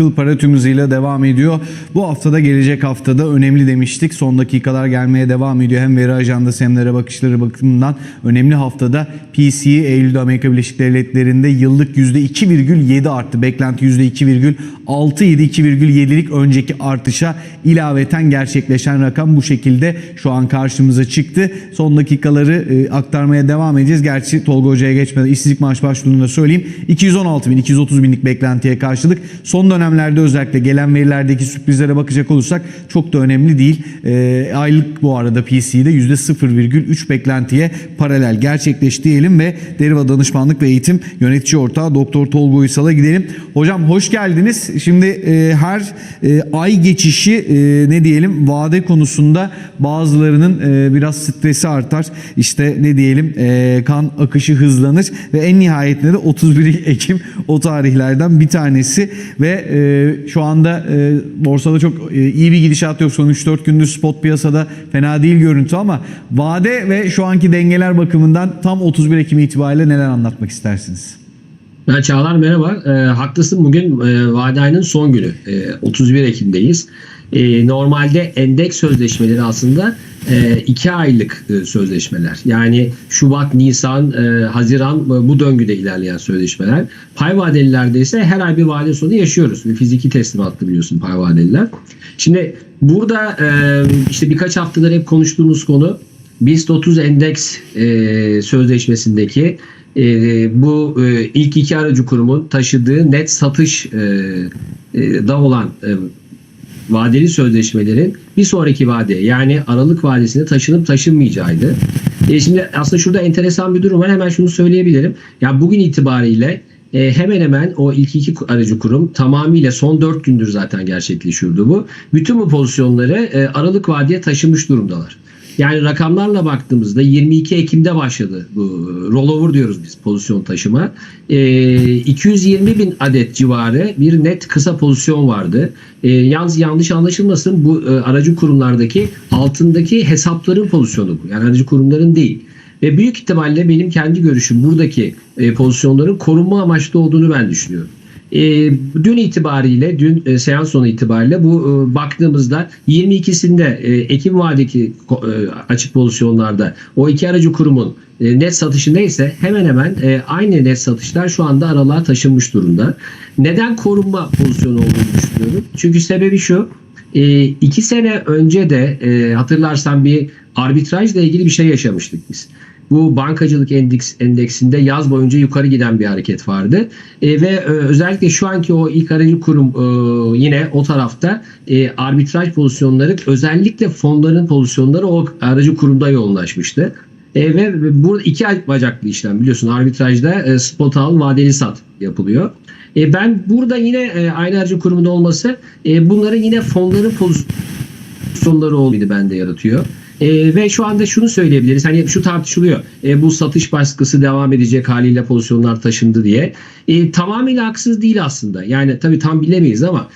akıl para tüm hızıyla devam ediyor. Bu haftada gelecek haftada önemli demiştik. Son dakikalar gelmeye devam ediyor. Hem veri ajandası hem de bakışları bakımından önemli haftada PCE Eylül'de Amerika Birleşik Devletleri'nde yıllık %2,7 arttı. Beklenti %2,6 idi. 2,7'lik önceki artışa ilaveten gerçekleşen rakam bu şekilde şu an karşımıza çıktı. Son dakikaları e, aktarmaya devam edeceğiz. Gerçi Tolga Hoca'ya geçmeden işsizlik maaş başvurunu da söyleyeyim. 216 bin, 230 binlik beklentiye karşılık son dönemlerde özellikle gelen verilerdeki sürprizlere bakacak olursak çok da önemli değil. E, aylık bu arada PC'de %0,3 beklentiye paralel gerçekleşti diyelim ve Deriva Danışmanlık ve Eğitim Yönetici Ortağı Doktor Tolga Uysal'a gidelim. Hocam hoş geldiniz. Şimdi e, her e, ay geçişi e, ne diyelim vade konusunda bazılarının e, biraz stresi artar. İşte ne diyelim e, kan akışı hızlanır ve en nihayetinde de 31 Ekim o tarihlerden bir tanesi ve e, şu anda e, borsada çok e, iyi bir gidişat yok. Son 3-4 gündür spot piyasada fena değil görüntü ama vade ve şu anki dengeler bakımından tam 31 Ekim itibariyle neler anlatmak istersiniz? Ha, Çağlar merhaba. E, haklısın bugün e, vade ayının son günü. E, 31 Ekim'deyiz. E, normalde endeks sözleşmeleri aslında e, iki aylık e, sözleşmeler. Yani Şubat, Nisan, e, Haziran e, bu döngüde ilerleyen sözleşmeler. Pay vadelilerde ise her ay bir vade sonu yaşıyoruz. Bir fiziki teslimatlı biliyorsun pay vadeliler. Şimdi burada e, işte birkaç haftadır hep konuştuğumuz konu BIST 30 endeks e, sözleşmesindeki e, bu e, ilk iki aracı kurumun taşıdığı net satış e, e, da olan e, vadeli sözleşmelerin bir sonraki vade yani Aralık vadesine taşınıp taşınmayacağıydı. E, şimdi aslında şurada enteresan bir durum var. Hemen şunu söyleyebilirim. Ya bugün itibariyle e, hemen hemen o ilk iki aracı kurum tamamıyla son 4 gündür zaten gerçekleşiyordu bu. Bütün bu pozisyonları e, Aralık vadeye taşımış durumdalar. Yani rakamlarla baktığımızda 22 Ekim'de başladı bu rollover diyoruz biz pozisyon taşıma. Ee, 220 bin adet civarı bir net kısa pozisyon vardı. Ee, yalnız yanlış anlaşılmasın bu e, aracı kurumlardaki altındaki hesapların pozisyonu bu. Yani aracı kurumların değil. Ve büyük ihtimalle benim kendi görüşüm buradaki e, pozisyonların korunma amaçlı olduğunu ben düşünüyorum. E, dün itibariyle, dün e, seans sonu itibariyle bu e, baktığımızda 22'sinde e, Ekim vadeki e, açık pozisyonlarda o iki aracı kurumun e, net satışı neyse hemen hemen e, aynı net satışlar şu anda aralığa taşınmış durumda. Neden korunma pozisyonu olduğunu düşünüyorum? Çünkü sebebi şu. E, iki sene önce de e, hatırlarsan bir arbitrajla ilgili bir şey yaşamıştık biz bu bankacılık endeks, endeksinde yaz boyunca yukarı giden bir hareket vardı. E, ve e, özellikle şu anki o ilk aracı kurum e, yine o tarafta e, arbitraj pozisyonları özellikle fonların pozisyonları o aracı kurumda yoğunlaşmıştı. E, ve burada iki bacaklı işlem biliyorsun arbitrajda e, spot al vadeli sat yapılıyor. E, ben burada yine e, aynı aracı kurumunda olması e, bunların yine fonların pozisyonları olduğunu bende yaratıyor. E, ve şu anda şunu söyleyebiliriz. Hani şu tartışılıyor. E, bu satış baskısı devam edecek haliyle pozisyonlar taşındı diye. E, tamamıyla haksız değil aslında. Yani tabii tam bilemeyiz ama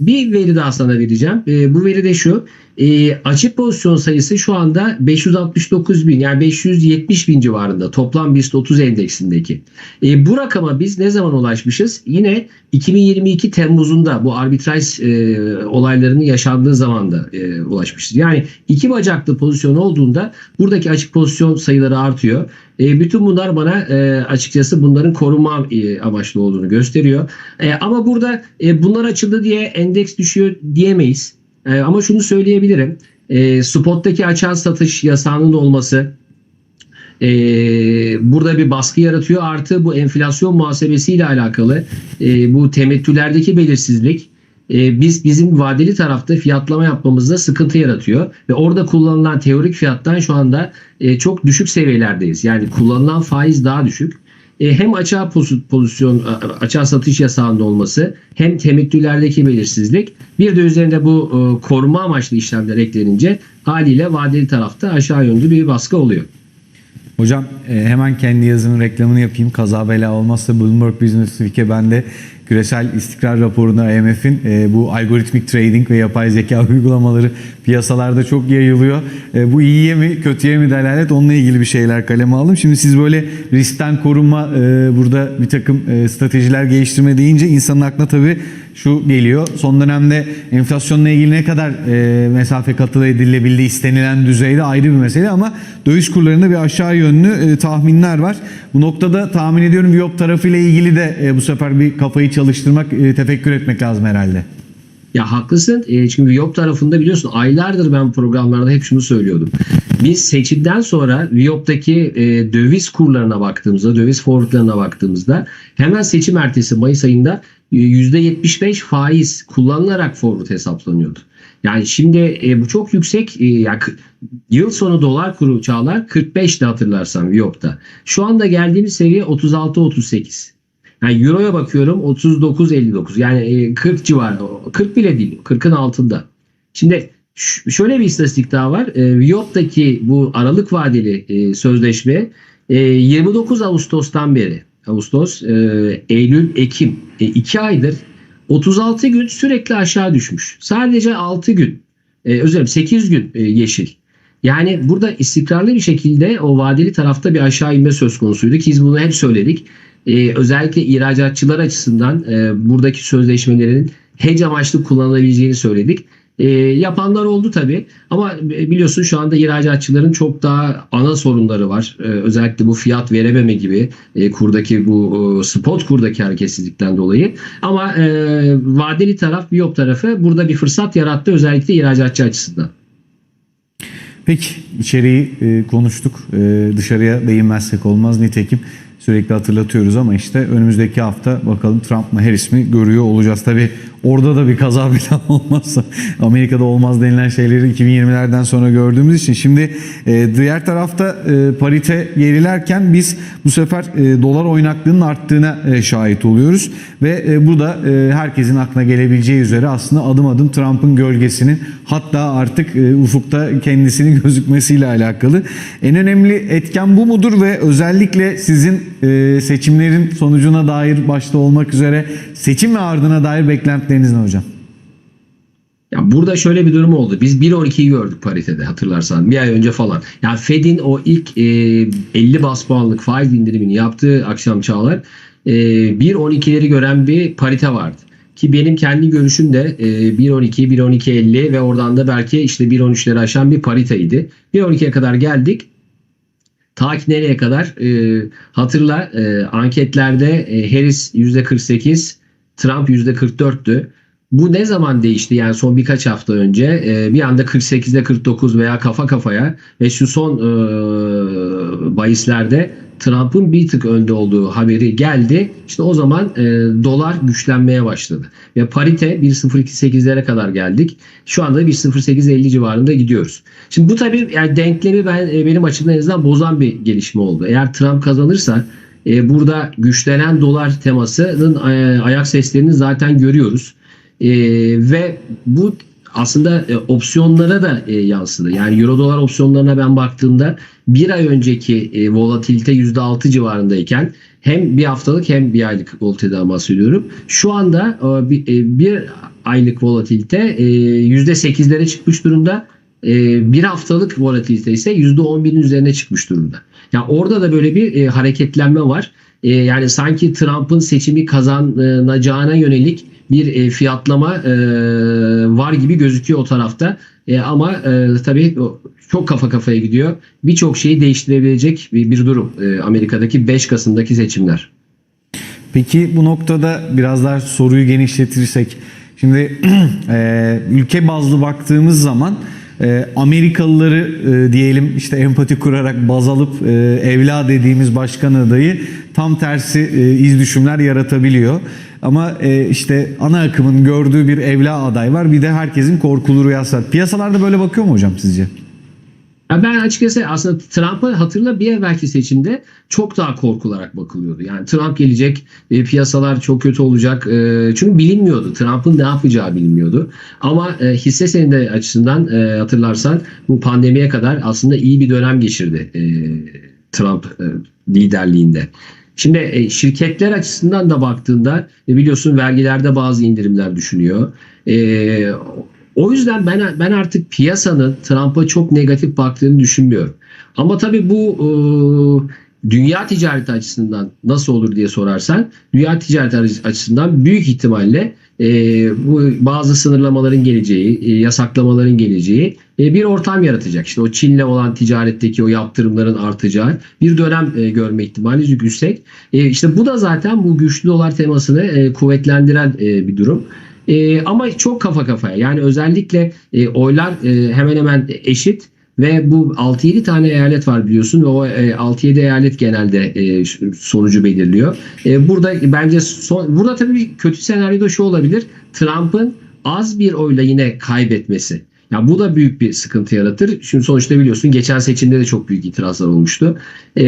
bir veri daha sana vereceğim. E, bu veri de şu. E, açık pozisyon sayısı şu anda 569 bin yani 570 bin civarında toplam BIST 30 endeksindeki. E, bu rakama biz ne zaman ulaşmışız? Yine 2022 Temmuz'unda bu arbitraj e, olaylarının yaşandığı zaman da e, ulaşmışız. Yani iki bacaklı pozisyon olduğunda buradaki açık pozisyon sayıları artıyor. E, bütün bunlar bana e, açıkçası bunların korunma e, amaçlı olduğunu gösteriyor. E, ama burada e, bunlar açıldı diye endeks düşüyor diyemeyiz. E, ama şunu söyleyebilirim. E, spottaki açığa satış yasağının olması e, burada bir baskı yaratıyor. Artı bu enflasyon muhasebesiyle alakalı e, bu temettülerdeki belirsizlik e, biz bizim vadeli tarafta fiyatlama yapmamızda sıkıntı yaratıyor ve orada kullanılan teorik fiyattan şu anda e, çok düşük seviyelerdeyiz. Yani kullanılan faiz daha düşük. E, hem açığa poz- pozisyon a- açığa satış yasağında olması hem temettülerdeki belirsizlik bir de üzerinde bu e, koruma amaçlı işlemler eklenince haliyle vadeli tarafta aşağı yönlü bir baskı oluyor. Hocam e, hemen kendi yazının reklamını yapayım. Kaza bela olmazsa Bloomberg Business Week'e ben de küresel istikrar raporunda IMF'in e, bu algoritmik trading ve yapay zeka uygulamaları piyasalarda çok yayılıyor. E, bu iyiye mi kötüye mi delalet onunla ilgili bir şeyler kaleme aldım. Şimdi siz böyle riskten korunma e, burada bir takım e, stratejiler geliştirme deyince insanın aklına tabii şu geliyor. Son dönemde enflasyonla ilgili ne kadar e, mesafe kat edilebildi istenilen düzeyde ayrı bir mesele ama döviz kurlarında bir aşağı yönlü e, tahminler var. Bu noktada tahmin ediyorum Viyop tarafıyla ilgili de e, bu sefer bir kafayı çalıştırmak, e, tefekkür etmek lazım herhalde. Ya haklısın. E, çünkü Viyop tarafında biliyorsun aylardır ben programlarda hep şunu söylüyordum. Biz seçimden sonra Viyop'taki e, döviz kurlarına baktığımızda, döviz forwardlarına baktığımızda hemen seçim ertesi Mayıs ayında e, %75 faiz kullanılarak forward hesaplanıyordu. Yani şimdi e, bu çok yüksek. E, k- yıl sonu dolar kuru çağlar 45'ti hatırlarsan Viyop'ta. Şu anda geldiğimiz seviye 36-38. Yani Euro'ya bakıyorum 39.59 yani e, 40 civarı 40 bile değil 40'ın altında. Şimdi şöyle bir istatistik daha var. E, Viyop'taki bu aralık vadeli e, sözleşme e, 29 Ağustos'tan beri Ağustos, e, Eylül, Ekim 2 aydır 36 gün sürekli aşağı düşmüş. Sadece 6 gün e, özür dilerim 8 gün e, yeşil. Yani burada istikrarlı bir şekilde o vadeli tarafta bir aşağı inme söz konusuydu ki biz bunu hep söyledik. Ee, özellikle ihracatçılar açısından e, buradaki sözleşmelerin hedge amaçlı kullanılabileceğini söyledik. E, yapanlar oldu tabii ama biliyorsun şu anda ihracatçıların çok daha ana sorunları var. E, özellikle bu fiyat verememe gibi e, kurdaki bu e, spot kurdaki hareketsizlikten dolayı. Ama e, vadeli taraf, Biyop tarafı burada bir fırsat yarattı özellikle ihracatçı açısından. Peki içeriği e, konuştuk. E, dışarıya değinmezsek olmaz. Nitekim sürekli hatırlatıyoruz ama işte önümüzdeki hafta bakalım Trump mı Harris mi görüyor olacağız. Tabi orada da bir kaza bela olmazsa Amerika'da olmaz denilen şeyleri 2020'lerden sonra gördüğümüz için. Şimdi e, diğer tarafta e, parite gerilerken biz bu sefer e, dolar oynaklığının arttığına e, şahit oluyoruz. Ve e, bu da e, herkesin aklına gelebileceği üzere aslında adım adım Trump'ın gölgesinin hatta artık e, ufukta kendisinin gözükmesiyle alakalı. En önemli etken bu mudur ve özellikle sizin e, seçimlerin sonucuna dair başta olmak üzere seçim ve ardına dair beklentileriniz hocam? Ya burada şöyle bir durum oldu. Biz 1.12'yi gördük paritede hatırlarsan bir ay önce falan. Yani Fed'in o ilk e, 50 bas puanlık faiz indirimini yaptığı akşam çağlar e, 1.12'leri gören bir parite vardı. Ki benim kendi görüşüm de e, 1.12, 1.12.50 ve oradan da belki işte 1.13'leri aşan bir pariteydi. 1.12'ye kadar geldik. Ta ki nereye kadar? E, hatırla e, anketlerde e, Harris %48, Trump %44'tü. Bu ne zaman değişti? Yani son birkaç hafta önce e, bir anda 48'de 49 veya kafa kafaya ve şu son e, bahislerde Trump'ın bir tık önde olduğu haberi geldi. İşte o zaman e, dolar güçlenmeye başladı. Ve parite 1.028'lere kadar geldik. Şu anda 1.0850 civarında gidiyoruz. Şimdi bu tabii yani denklemi ben e, benim açımdan en azından bozan bir gelişme oldu. Eğer Trump kazanırsa e, burada güçlenen dolar temasının e, ayak seslerini zaten görüyoruz. E, ve bu aslında opsiyonlara da yansıdı. Yani euro dolar opsiyonlarına ben baktığımda bir ay önceki e, volatilite %6 civarındayken hem bir haftalık hem bir aylık volatiliteden bahsediyorum. Şu anda bir, aylık volatilite e, %8'lere çıkmış durumda. Bir haftalık volatilite ise %11'in üzerine çıkmış durumda. Yani orada da böyle bir e, hareketlenme var. E, yani sanki Trump'ın seçimi kazanacağına yönelik bir e, fiyatlama e, var gibi gözüküyor o tarafta. E, ama e, tabii çok kafa kafaya gidiyor. Birçok şeyi değiştirebilecek bir, bir durum e, Amerika'daki 5 Kasım'daki seçimler. Peki bu noktada biraz daha soruyu genişletirsek şimdi e, ülke bazlı baktığımız zaman e, Amerikalıları e, diyelim işte empati kurarak baz alıp e, evla dediğimiz başkan adayı tam tersi e, iz düşümler yaratabiliyor. Ama e, işte ana akımın gördüğü bir evla aday var bir de herkesin korkulu rüyası var. Piyasalarda böyle bakıyor mu hocam sizce? Ya ben açıkçası aslında Trump'ı hatırla bir evvelki seçimde çok daha korkularak bakılıyordu. Yani Trump gelecek, e, piyasalar çok kötü olacak. E, çünkü bilinmiyordu. Trump'ın ne yapacağı bilinmiyordu. Ama e, hisse senedi açısından e, hatırlarsan bu pandemiye kadar aslında iyi bir dönem geçirdi e, Trump e, liderliğinde. Şimdi e, şirketler açısından da baktığında e, biliyorsun vergilerde bazı indirimler düşünüyor. E, o yüzden ben ben artık piyasanın Trump'a çok negatif baktığını düşünmüyorum. Ama tabii bu e, dünya ticareti açısından nasıl olur diye sorarsan dünya ticareti açısından büyük ihtimalle e, bu bazı sınırlamaların geleceği, e, yasaklamaların geleceği e, bir ortam yaratacak. İşte o Çin'le olan ticaretteki o yaptırımların artacağı bir dönem e, görme ihtimali yüksek. E, işte bu da zaten bu güçlü dolar temasını e, kuvvetlendiren e, bir durum. E, ama çok kafa kafaya. Yani özellikle e, oylar e, hemen hemen eşit. Ve bu 6-7 tane eyalet var biliyorsun ve o e, 6-7 eyalet genelde e, sonucu belirliyor. E, burada bence son, burada tabii kötü senaryoda şu olabilir. Trump'ın az bir oyla yine kaybetmesi. Ya bu da büyük bir sıkıntı yaratır. Şimdi sonuçta biliyorsun geçen seçimde de çok büyük itirazlar olmuştu. Ee,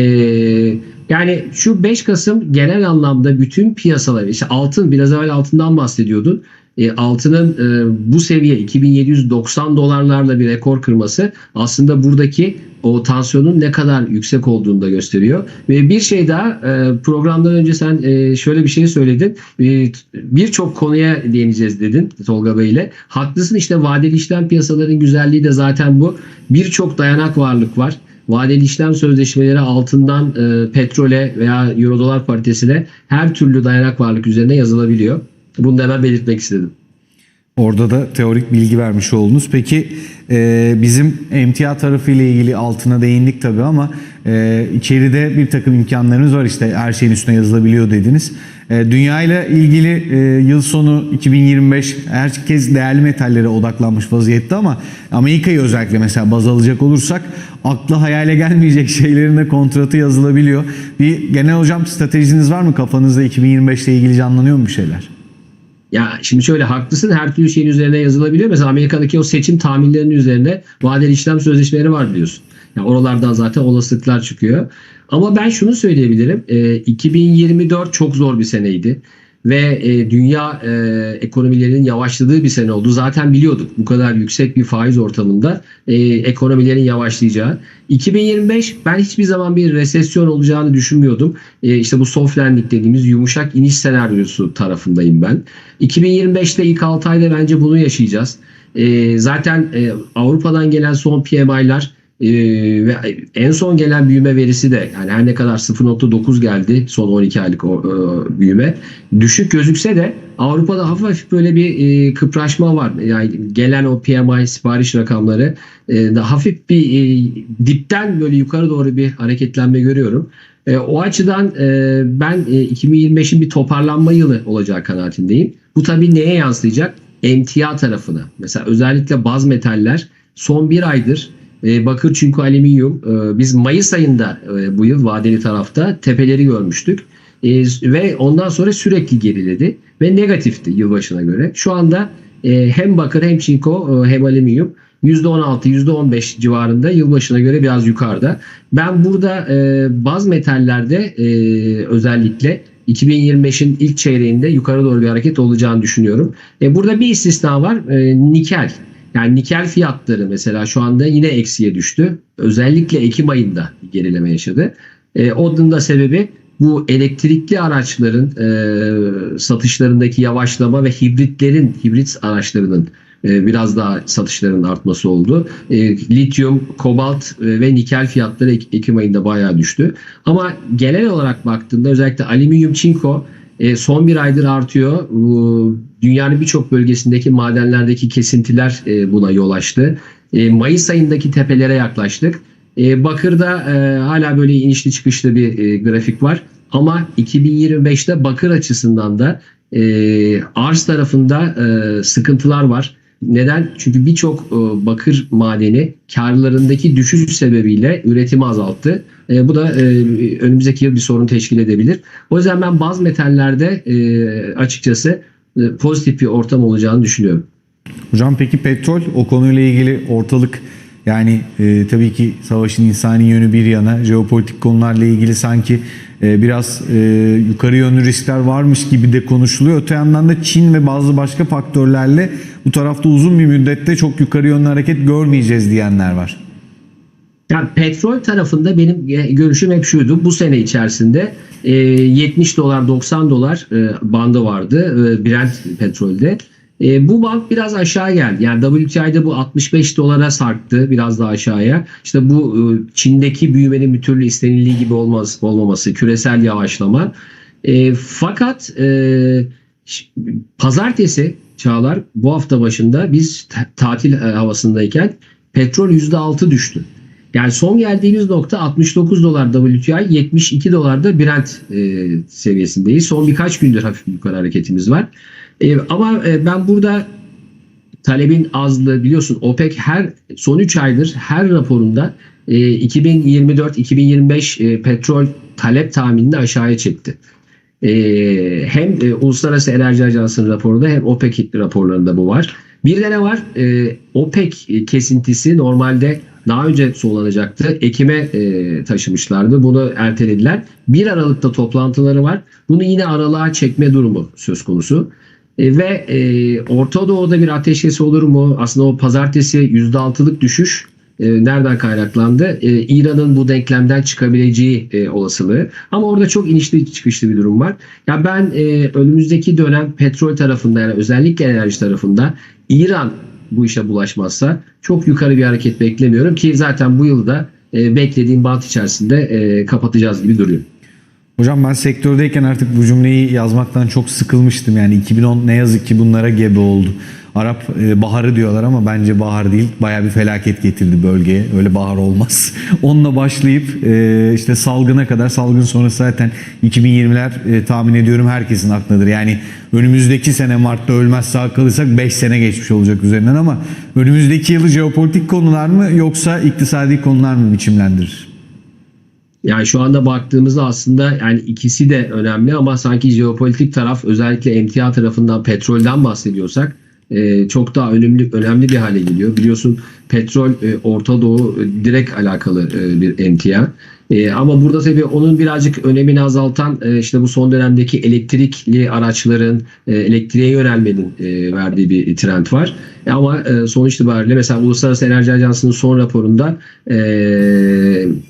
yani şu 5 Kasım genel anlamda bütün piyasalar işte altın biraz evvel altından bahsediyordun. E, altının e, bu seviye 2790 dolarlarla bir rekor kırması aslında buradaki o tansiyonun ne kadar yüksek olduğunu da gösteriyor. Ve bir şey daha e, programdan önce sen e, şöyle bir şey söyledin. E, Birçok konuya değineceğiz dedin Tolga Bey ile. Haklısın işte vadeli işlem piyasaların güzelliği de zaten bu. Birçok dayanak varlık var. Vadeli işlem sözleşmeleri altından e, petrole veya euro dolar paritesine her türlü dayanak varlık üzerine yazılabiliyor. Bunu da hemen belirtmek istedim. Orada da teorik bilgi vermiş oldunuz. Peki e, bizim emtia tarafı ile ilgili altına değindik tabii ama e, içeride bir takım imkanlarımız var işte her şeyin üstüne yazılabiliyor dediniz. E, dünya ile ilgili e, yıl sonu 2025 herkes değerli metallere odaklanmış vaziyette ama Amerika'yı özellikle mesela baz alacak olursak akla hayale gelmeyecek şeylerin de kontratı yazılabiliyor. Bir genel hocam stratejiniz var mı kafanızda 2025 ile ilgili canlanıyor mu bir şeyler? Ya şimdi şöyle haklısın her türlü şeyin üzerine yazılabiliyor. Mesela Amerika'daki o seçim tahminlerinin üzerine vadeli işlem sözleşmeleri var biliyorsun. Yani oralardan zaten olasılıklar çıkıyor. Ama ben şunu söyleyebilirim. E, 2024 çok zor bir seneydi. Ve e, dünya e, ekonomilerinin yavaşladığı bir sene oldu. Zaten biliyorduk bu kadar yüksek bir faiz ortamında e, ekonomilerin yavaşlayacağı. 2025 ben hiçbir zaman bir resesyon olacağını düşünmüyordum. E, işte bu soft landing dediğimiz yumuşak iniş senaryosu tarafındayım ben. 2025'te ilk 6 ayda bence bunu yaşayacağız. E, zaten e, Avrupa'dan gelen son PMI'lar ee, ve en son gelen büyüme verisi de yani her ne kadar 0.9 geldi son 12 aylık o, e, büyüme düşük gözükse de Avrupa'da hafif böyle bir e, kıpraşma var. Yani gelen o PMI sipariş rakamları e, da hafif bir e, dipten böyle yukarı doğru bir hareketlenme görüyorum. E, o açıdan e, ben e, 2025'in bir toparlanma yılı olacağı kanaatindeyim. Bu tabii neye yansıyacak? Emtia tarafına. Mesela özellikle baz metaller son bir aydır e, bakır çünkü alüminyum. E, biz Mayıs ayında e, bu yıl vadeli tarafta tepeleri görmüştük. Ve ondan sonra sürekli geriledi ve negatifti yılbaşına göre. Şu anda hem bakır hem çinko hem alüminyum %16, %15 civarında yılbaşına göre biraz yukarıda. Ben burada e, baz metallerde özellikle 2025'in ilk çeyreğinde yukarı doğru bir hareket olacağını düşünüyorum. Burada bir istisna var. Nikel. Yani nikel fiyatları mesela şu anda yine eksiye düştü. Özellikle Ekim ayında gerileme yaşadı. E, onun da sebebi bu elektrikli araçların e, satışlarındaki yavaşlama ve hibritlerin, hibrit araçlarının e, biraz daha satışların artması oldu. E, lityum, kobalt e, ve nikel fiyatları Ek- Ekim ayında bayağı düştü. Ama genel olarak baktığında özellikle alüminyum, çinko e, son bir aydır artıyor. Dünyanın birçok bölgesindeki madenlerdeki kesintiler e, buna yol açtı. E, Mayıs ayındaki tepelere yaklaştık. Bakır'da hala böyle inişli çıkışlı bir grafik var. Ama 2025'te bakır açısından da arz tarafında sıkıntılar var. Neden? Çünkü birçok e, bakır madeni karlarındaki düşüş sebebiyle üretimi azalttı. E, bu da e, önümüzdeki yıl bir sorun teşkil edebilir. O yüzden ben baz metallerde açıkçası pozitif bir ortam olacağını düşünüyorum. Hocam peki petrol o konuyla ilgili ortalık yani e, tabii ki savaşın insani yönü bir yana jeopolitik konularla ilgili sanki e, biraz e, yukarı yönlü riskler varmış gibi de konuşuluyor. Öte yandan da Çin ve bazı başka faktörlerle bu tarafta uzun bir müddette çok yukarı yönlü hareket görmeyeceğiz diyenler var. Yani petrol tarafında benim e, görüşüm hep şuydu. Bu sene içerisinde e, 70 dolar 90 dolar e, bandı vardı e, Brent petrolde. E, bu band biraz aşağı geldi. Yani WTI'de bu 65 dolara sarktı biraz daha aşağıya. İşte bu e, Çin'deki büyümenin bir türlü istenildiği gibi olmaz, olmaması, küresel yavaşlama. E, fakat e, pazartesi Çağlar bu hafta başında biz ta- tatil e, havasındayken petrol %6 düştü. Yani son geldiğimiz nokta 69 dolar WTI, 72 dolar da Brent e, seviyesindeyiz. Son birkaç gündür hafif bir yukarı hareketimiz var. E, ama e, ben burada talebin azlığı biliyorsun OPEC her son 3 aydır her raporunda e, 2024-2025 e, petrol talep tahminini aşağıya çekti. E, hem e, Uluslararası Enerji Ajansı'nın raporunda hem OPEC raporlarında bu var. Bir de ne var? E, OPEC kesintisi normalde daha önce sonlanacaktı. Ekim'e e, taşımışlardı. Bunu ertelediler. 1 Aralık'ta toplantıları var. Bunu yine aralığa çekme durumu söz konusu. E, ve e, Orta Doğu'da bir ateşkes olur mu? Aslında o pazartesi %6'lık düşüş e, nereden kaynaklandı? E, İran'ın bu denklemden çıkabileceği e, olasılığı. Ama orada çok inişli çıkışlı bir durum var. Ya ben e, önümüzdeki dönem petrol tarafında yani özellikle enerji tarafında İran bu işe bulaşmazsa çok yukarı bir hareket beklemiyorum ki zaten bu yılda e, beklediğim bant içerisinde e, kapatacağız gibi duruyor. Hocam ben sektördeyken artık bu cümleyi yazmaktan çok sıkılmıştım. Yani 2010 ne yazık ki bunlara gebe oldu. Arap e, baharı diyorlar ama bence bahar değil. Baya bir felaket getirdi bölgeye. Öyle bahar olmaz. Onunla başlayıp e, işte salgına kadar salgın sonrası zaten 2020'ler e, tahmin ediyorum herkesin aklındadır. Yani önümüzdeki sene Mart'ta ölmez sağ kalırsak 5 sene geçmiş olacak üzerinden ama önümüzdeki yılı jeopolitik konular mı yoksa iktisadi konular mı biçimlendirir? Yani şu anda baktığımızda aslında yani ikisi de önemli ama sanki jeopolitik taraf özellikle emtia tarafından petrolden bahsediyorsak e, çok daha önemli önemli bir hale geliyor. Biliyorsun petrol e, Orta Doğu e, direkt alakalı bir emtia. Ama burada tabii onun birazcık önemini azaltan işte bu son dönemdeki elektrikli araçların elektriğe yönelmenin verdiği bir trend var. E, ama e, sonuç itibariyle mesela Uluslararası Enerji Ajansı'nın son raporunda e,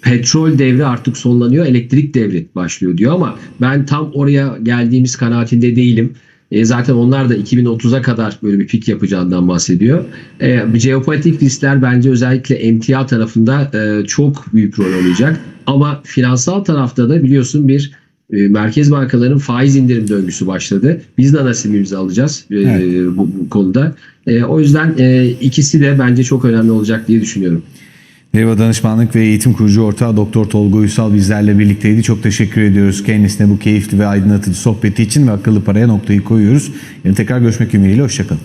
petrol devri artık sonlanıyor, elektrik devri başlıyor diyor ama ben tam oraya geldiğimiz kanaatinde değilim. E, zaten onlar da 2030'a kadar böyle bir pik yapacağından bahsediyor. E, jeopolitik riskler bence özellikle emtia tarafında e, çok büyük rol oynayacak. Ama finansal tarafta da biliyorsun bir e, merkez bankalarının faiz indirim döngüsü başladı. Biz de nasibimizi alacağız e, Evet. bu, bu konuda. E, o yüzden e, ikisi de bence çok önemli olacak diye düşünüyorum. Deva Danışmanlık ve Eğitim Kurucu Ortağı Doktor Tolga Uysal bizlerle birlikteydi. Çok teşekkür ediyoruz kendisine bu keyifli ve aydınlatıcı sohbeti için ve akıllı paraya noktayı koyuyoruz. Yarın tekrar görüşmek ümidiyle. Hoşçakalın.